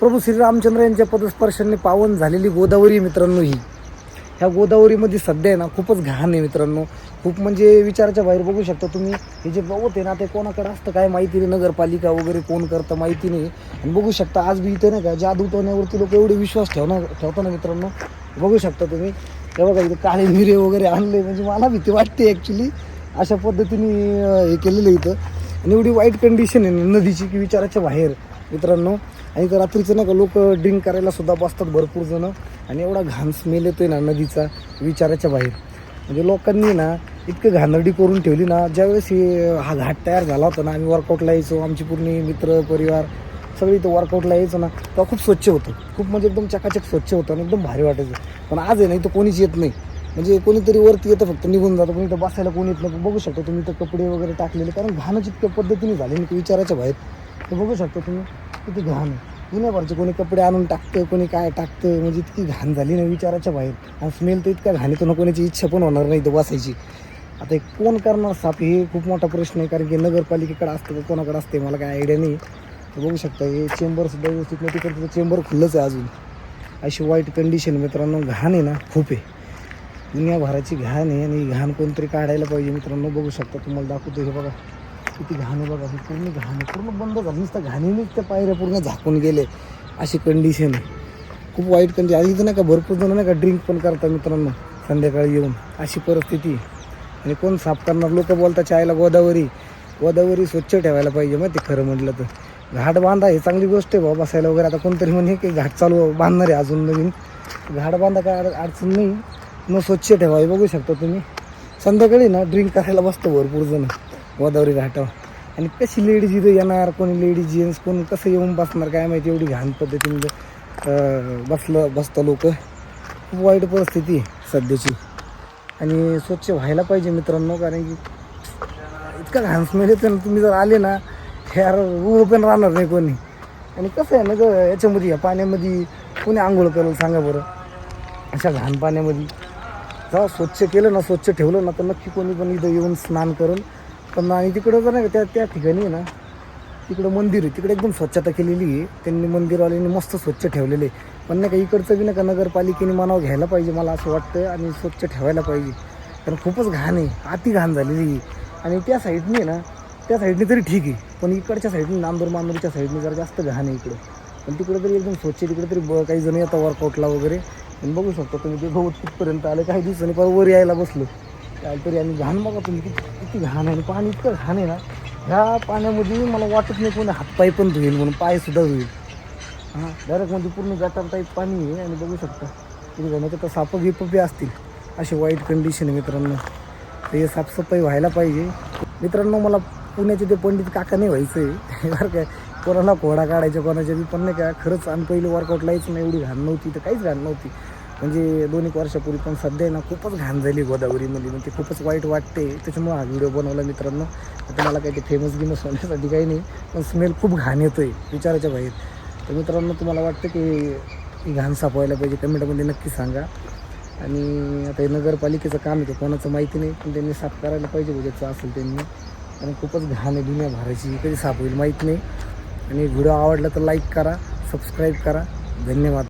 प्रभू श्रीरामचंद्र यांच्या पदस्पर्शाने पावन झालेली गोदावरी मित्रांनो ही. ह्या गोदावरीमध्ये सध्या आहे ना खूपच घाण आहे मित्रांनो. खूप म्हणजे विचाराच्या बाहेर बघू शकता तुम्ही. हे जे गवत आहे ना ते कोणाकडे असतं काय माहिती नाही. नगरपालिका वगैरे कोण करतं माहिती नाही. आणि बघू शकता आज बी इथे नाही का जादू टोण्यावरती लोक एवढे विश्वास ठेवणार ठेवता ना मित्रांनो बघू शकता तुम्ही. हे बघा इथे काळे मिरे वगैरे आणले. म्हणजे मला भीती वाटते ॲक्च्युली अशा पद्धतीने हे केलेलं आहे इथं. आणि एवढी वाईट कंडिशन आहे ना नदीची की विचाराच्या बाहेर. मित्रांनो आणि तर रात्रीचं नाही का लोक ड्रिंक करायला सुद्धा बसतात भरपूर जण. आणि एवढा घाण स्मेल येतोय ना नदीचा विचाराच्या बाहेर. म्हणजे लोकांनी ना इतकं घाणरडी करून ठेवली ना ज्यावेळेस हे हा घाट तयार झाला होता ना आम्ही वर्कआउटला यायचो आमची पूर्ण मित्र परिवार सगळी इथं वर्कआउटला यायचो ना तेव्हा खूप स्वच्छ होतं. खूप म्हणजे एकदम चकाचक स्वच्छ होतं आणि एकदम भारी वाटायचं. पण आज आहे ना इथं कोणीच येत नाही. म्हणजे कोणीतरी वरती येतं फक्त निघून जातं. कोणी इथं बसायला कोणी येत नाही. बघू शकता तुम्ही इथं कपडे वगैरे टाकलेले. कारण घाणं जितक्या पद्धतीने झाले ना विचाराच्या बाहेर. ते बघू शकता तुम्ही किती घाण आहे. दुनियाभरचे कोणी कपडे आणून टाकतं कोणी काय टाकतं म्हणजे इतकी घाण झाली ना विचाराच्या बाहेर. आणि स्मेल तर इतका येतो ना कोणाची इच्छा पण होणार नाही इथं बसायची. आता एक कोण करणार साफ हे खूप मोठा प्रश्न आहे. कारण की नगरपालिकेकडे असतं का कोणाकडे असते मला काय आयडिया नाही. तर बघू शकता हे चेंबर सुद्धा व्यवस्थित नाही तिकडे चेंबर खुल्लंच आहे अजून. अशी वाईट कंडिशन मित्रांनो. घाण आहे ना खूप आहे. दुनियाभराची घाण आहे आणि घाण कोणतरी काढायला पाहिजे मित्रांनो. बघू शकता तुम्हाला दाखवतो हे बघा. किती घाण आहे बघा. पूर्ण घाण पूर्ण बंद झालं. नुसतं घाणीनेच त्या पायऱ्या पूर्ण झाकून गेले. अशी कंडिशन आहे. खूप वाईट कंडिशन आणि इथं नाही का भरपूर जण नाही का ड्रिंक पण करतात मित्रांनो. संध्याकाळी येऊन. अशी परिस्थिती आणि कोण साफ करणार? लोक बोलतात चायला गोदावरी. गोदावरी स्वच्छ ठेवायला पाहिजे माहिती खरं म्हटलं तर. घाट बांधा हे चांगली गोष्ट आहे बाबा बसायला वगैरे. आता कोणतरी म्हणे की घाट चालू बांधणार आहे अजून नवीन. घाट बांधा काय अड- अडचण नाही. न स्वच्छ ठेवा हे बघू शकता तुम्ही. संध्याकाळी ना ड्रिंक करायला बसतो भरपूर जण गोदावरी घाटावर. आणि कशी लेडीज इथं येणार कोणी लेडीज जेंट्स कोण कसं येऊन बसणार काय माहिती एवढी घाण पद्धतीने बसलं बसतं लोक. खूप वाईट परिस्थिती सध्याची. आणि स्वच्छ व्हायला पाहिजे मित्रांनो कारण की इतका घाण स्मेल येतो ना तुम्ही जर आले ना यार उभं पण राहणार नाही कोणी. आणि कसं आहे ना ग याच्यामध्ये या पाण्यामध्ये कोणी आंघोळ करेल सांगा बरं. अशा घाण पाण्यामध्ये. जेव्हा स्वच्छ केलं ना स्वच्छ ठेवलं ना तर नक्की कोणी पण इथं येऊन स्नान करून पण आणि तिकडं जर नाही का त्या त्या ठिकाणी आहे ना तिकडं मंदिर आहे तिकडे एकदम स्वच्छता केलेली आहे त्यांनी मंदिरवाल्यांनी मस्त स्वच्छ ठेवलेले आहे. पण नाही का इकडचं बी नाही का नगरपालिकेने मानावं घ्यायला पाहिजे मला असं वाटतं आणि स्वच्छ ठेवायला पाहिजे कारण खूपच घाण आहे अति घाण झालेली आहे आणि त्या साईडने ना त्या साईडने तरी ठीक आहे पण इकडच्या साईडने नांदूर मांदूरच्या साईडने जरा जास्त घाण आहे इकडं पण तिकडे तरी एकदम स्वच्छ आहे. तिकडे तरी ब काही जण येतात वर्कआउटला वगैरे आणि बघू शकता तुम्ही ते गवत कुठपर्यंत आले काही दिवसांनी पर वर यायला बसलो. काय तरी आणि घाण बघा तुम्ही किती किती घाण आहे. आणि पाणी इतकं घाण आहे ना ह्या पाण्यामध्ये मला वाटत नाही कोणी हातपाय पण धुईल म्हणून पायसुद्धा धुईल हां डायरेक्ट म्हणजे पूर्ण गटार टाईप पाणी आहे आणि बघू शकता किती घाण तर साप गिपपी असतील अशी वाईट कंडिशन आहे मित्रांनो. तर हे साफसफाई व्हायला पाहिजे. मित्रांनो मला पुण्याचे ते पंडित काका नाही व्हायचं आहे बरं काय कोणाला घोडा काढायचा कोणाच्या बी पण नाही का खरंच आणि पहिले वर्कआउट यायचं नाही एवढी घाण नव्हती तर काहीच घाण नव्हती. म्हणजे दोन एक वर्षापूर्वी पण सध्या ना खूपच घाण झाली गोदावरीमध्ये म्हणजे खूपच वाईट वाटते. त्याच्यामुळे हा व्हिडिओ बनवला मित्रांनो. आता मला काही ते फेमस गिमस होण्यासाठी काही नाही पण स्मेल खूप घाण येतो आहे विचाराच्या बाहेर. तर मित्रांनो तुम्हाला वाटतं की ही घाण सापवायला पाहिजे कमेंटमध्ये नक्की सांगा. आणि आता हे नगरपालिकेचं काम आहे ते कोणाचं माहिती नाही पण त्यांनी साफ करायला पाहिजे ज्याचं असेल त्यांनी. कारण खूपच घाण आहे दुनिया भरायची कधी साफ होईल माहीत नाही. आणि व्हिडिओ आवडला तर लाईक करा सबस्क्राईब करा. धन्यवाद.